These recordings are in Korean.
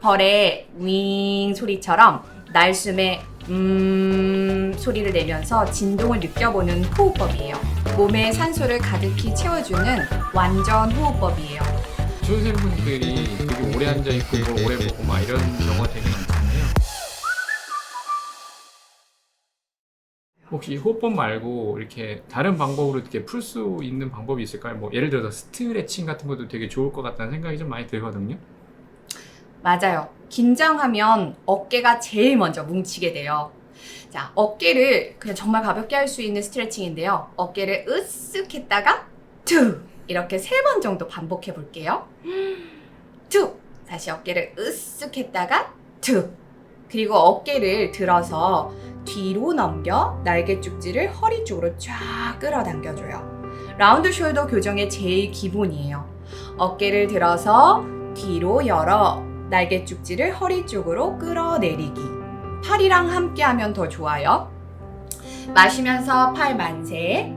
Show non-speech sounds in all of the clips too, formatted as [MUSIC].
벌의 윙 소리처럼 날숨에 음 소리를 내면서 진동을 느껴보는 호흡법이에요. 몸에 산소를 가득히 채워주는 완전 호흡법이에요. 수험생분들이 되게 오래 앉아 있고 뭘 오래 보고 막 이런 경우가 되게 많잖아요. 혹시 호흡법 말고 이렇게 다른 방법으로 이렇게 풀 수 있는 방법이 있을까요? 뭐 예를 들어서 스트레칭 같은 것도 되게 좋을 것 같다는 생각이 좀 많이 들거든요. 맞아요. 긴장하면 어깨가 제일 먼저 뭉치게 돼요. 자, 어깨를 그냥 정말 가볍게 할 수 있는 스트레칭인데요. 어깨를 으쓱 했다가 툭 이렇게 세 번 정도 반복해 볼게요. 툭 다시 어깨를 으쓱 했다가 툭 그리고 어깨를 들어서 뒤로 넘겨 날개 쪽지를 허리 쪽으로 쫙 끌어당겨줘요. 라운드 숄더 교정의 제일 기본이에요. 어깨를 들어서 뒤로 열어 날개 쪽지를 허리 쪽으로 끌어내리기. 팔이랑 함께 하면 더 좋아요. 마시면서 팔 만세.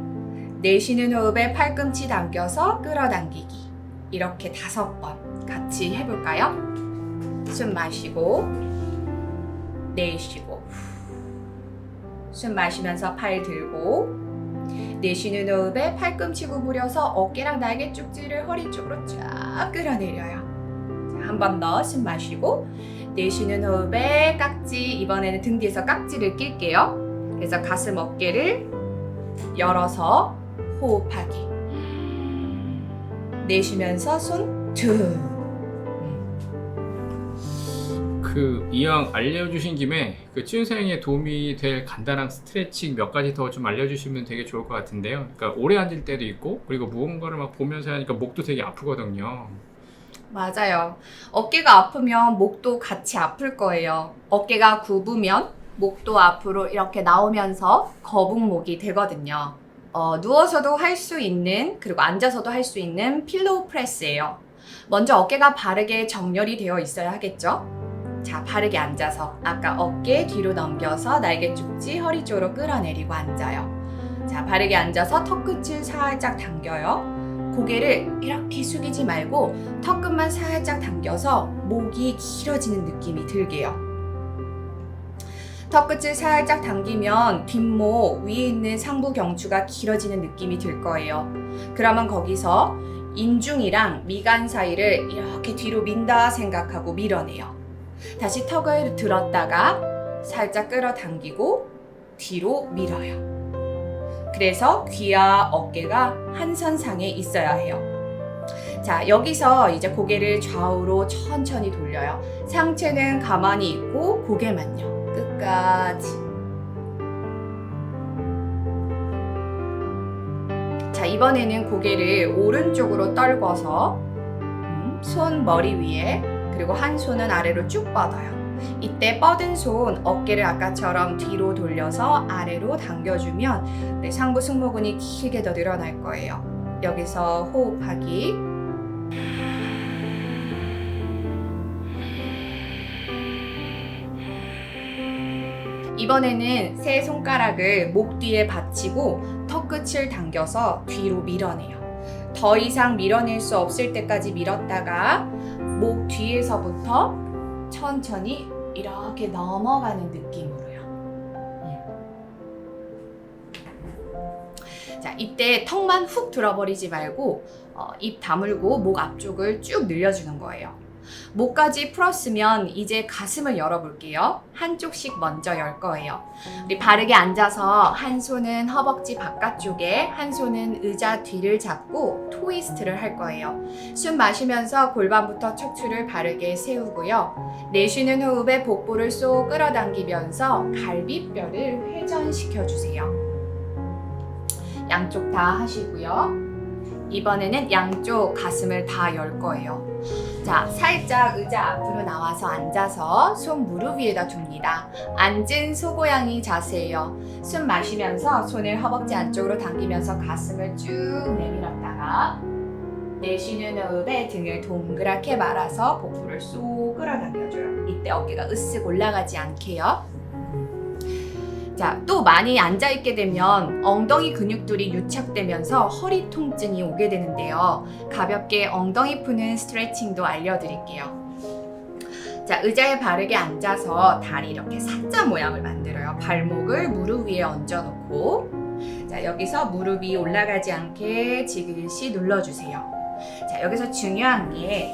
내쉬는 호흡에 팔꿈치 당겨서 끌어당기기. 이렇게 다섯 번 같이 해볼까요? 숨 마시고, 내쉬고, 숨 마시면서 팔 들고, 내쉬는 호흡에 팔꿈치 구부려서 어깨랑 날개 쪽지를 허리 쪽으로 쫙 끌어내려요. 한 번 더 숨 마시고 내쉬는 호흡에 깍지 이번에는 등 뒤에서 깍지를 낄게요. 그래서 가슴 어깨를 열어서 호흡하기. 내쉬면서 손 두. 그 이왕 알려주신 김에 그 취준생에 도움이 될 간단한 스트레칭 몇 가지 더 좀 알려주시면 되게 좋을 것 같은데요. 그러니까 오래 앉을 때도 있고 그리고 무언가를 막 보면서 하니까 목도 되게 아프거든요. 맞아요. 어깨가 아프면 목도 같이 아플 거예요. 어깨가 굽으면 목도 앞으로 이렇게 나오면서 거북목이 되거든요. 어, 누워서도 할 수 있는 그리고 앉아서도 할 수 있는 필로우 프레스예요. 먼저 어깨가 바르게 정렬이 되어 있어야 하겠죠? 자, 바르게 앉아서 아까 어깨 뒤로 넘겨서 날개 쪽지 허리 쪽으로 끌어내리고 앉아요. 자, 바르게 앉아서 턱 끝을 살짝 당겨요. 고개를 이렇게 숙이지 말고 턱끝만 살짝 당겨서 목이 길어지는 느낌이 들게요. 턱끝을 살짝 당기면 뒷목 위에 있는 상부 경추가 길어지는 느낌이 들 거예요. 그러면 거기서 인중이랑 미간 사이를 이렇게 뒤로 민다 생각하고 밀어내요. 다시 턱을 들었다가 살짝 끌어당기고 뒤로 밀어요. 그래서 귀와 어깨가 한 선상에 있어야 해요. 자, 여기서 이제 고개를 좌우로 천천히 돌려요. 상체는 가만히 있고 고개만요. 끝까지. 자, 이번에는 고개를 오른쪽으로 떨궈서 음, 손 머리 위에 그리고 한 손은 아래로 쭉 뻗어요. 이때 뻗은 손 어깨를 아까처럼 뒤로 돌려서 아래로 당겨주면 네, 상부 승모근이 길게 더 늘어날 거예요. 여기서 호흡하기. 이번에는 세 손가락을 목 뒤에 받치고 턱끝을 당겨서 뒤로 밀어내요. 더 이상 밀어낼 수 없을 때까지 밀었다가 목 뒤에서부터 천천히 이렇게 넘어가는 느낌으로요. 음. 자, 이때 턱만 훅 들어버리지 말고 어, 입 다물고 목 앞쪽을 쭉 늘려주는 거예요. 목까지 풀었으면 이제 가슴을 열어볼게요. 한쪽씩 먼저 열 거예요. 우리 바르게 앉아서 한 손은 허벅지 바깥쪽에, 한 손은 의자 뒤를 잡고 트위스트를 할 거예요. 숨 마시면서 골반부터 척추를 바르게 세우고요. 내쉬는 호흡에 복부를 쏙 끌어당기면서 갈비뼈를 회전시켜 주세요. 양쪽 다 하시고요. 이번에는 양쪽 가슴을 다 열 거예요. 자, 살짝 의자 앞으로 나와서 앉아서 손 무릎 위에다 둡니다. 앉은 소고양이 자세예요. 숨 마시면서 손을 허벅지 안쪽으로 당기면서 가슴을 쭉 내밀었다가 내쉬는 호흡에 등을 동그랗게 말아서 복부를 쏙 끌어당겨줘요. 이때 어깨가 으쓱 올라가지 않게요. 자, 또 많이 앉아있게 되면 엉덩이 근육들이 유착되면서 허리 통증이 오게 되는데요. 가볍게 엉덩이 푸는 스트레칭도 알려드릴게요. 자, 의자에 바르게 앉아서 다리 이렇게 사자 모양을 만들어요. 발목을 무릎 위에 얹어놓고 자, 여기서 무릎이 올라가지 않게 지그시 눌러주세요. 자, 여기서 중요한 게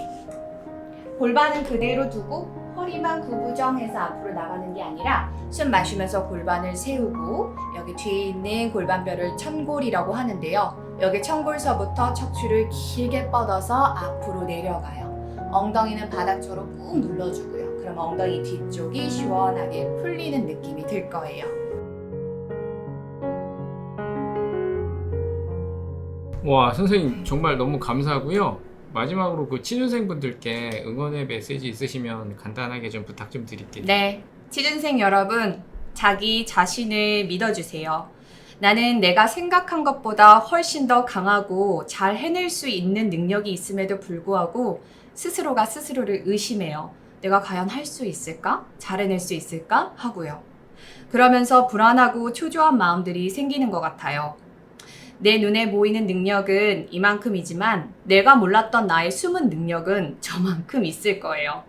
골반은 그대로 두고 허리만 구부정해서 앞으로 나가는 게 아니라 숨 마시면서 골반을 세우고 여기 뒤에 있는 골반뼈를 천골이라고 하는데요. 여기 천골서부터 척추를 길게 뻗어서 앞으로 내려가요. 엉덩이는 바닥 쪽으로 꾹 눌러주고요. 그럼 엉덩이 뒤쪽이 시원하게 풀리는 느낌이 들 거예요. 와 선생님 정말 너무 감사하고요. 마지막으로 그 취준생분들께 응원의 메시지 있으시면 간단하게 좀 부탁 좀 드릴게요. 네, 취준생 여러분, 자기 자신을 믿어주세요. 나는 내가 생각한 것보다 훨씬 더 강하고 잘 해낼 수 있는 능력이 있음에도 불구하고 스스로가 스스로를 의심해요. 내가 과연 할 수 있을까? 잘 해낼 수 있을까? 하고요. 그러면서 불안하고 초조한 마음들이 생기는 것 같아요. 내 눈에 보이는 능력은 이만큼이지만 내가 몰랐던 나의 숨은 능력은 저만큼 있을 거예요.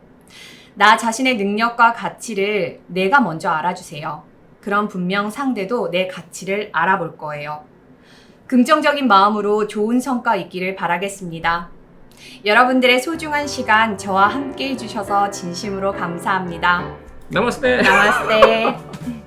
나 자신의 능력과 가치를 내가 먼저 알아주세요. 그럼 분명 상대도 내 가치를 알아볼 거예요. 긍정적인 마음으로 좋은 성과 있기를 바라겠습니다. 여러분들의 소중한 시간 저와 함께 해주셔서 진심으로 감사합니다. 나마스테. 나마스테. [LAUGHS]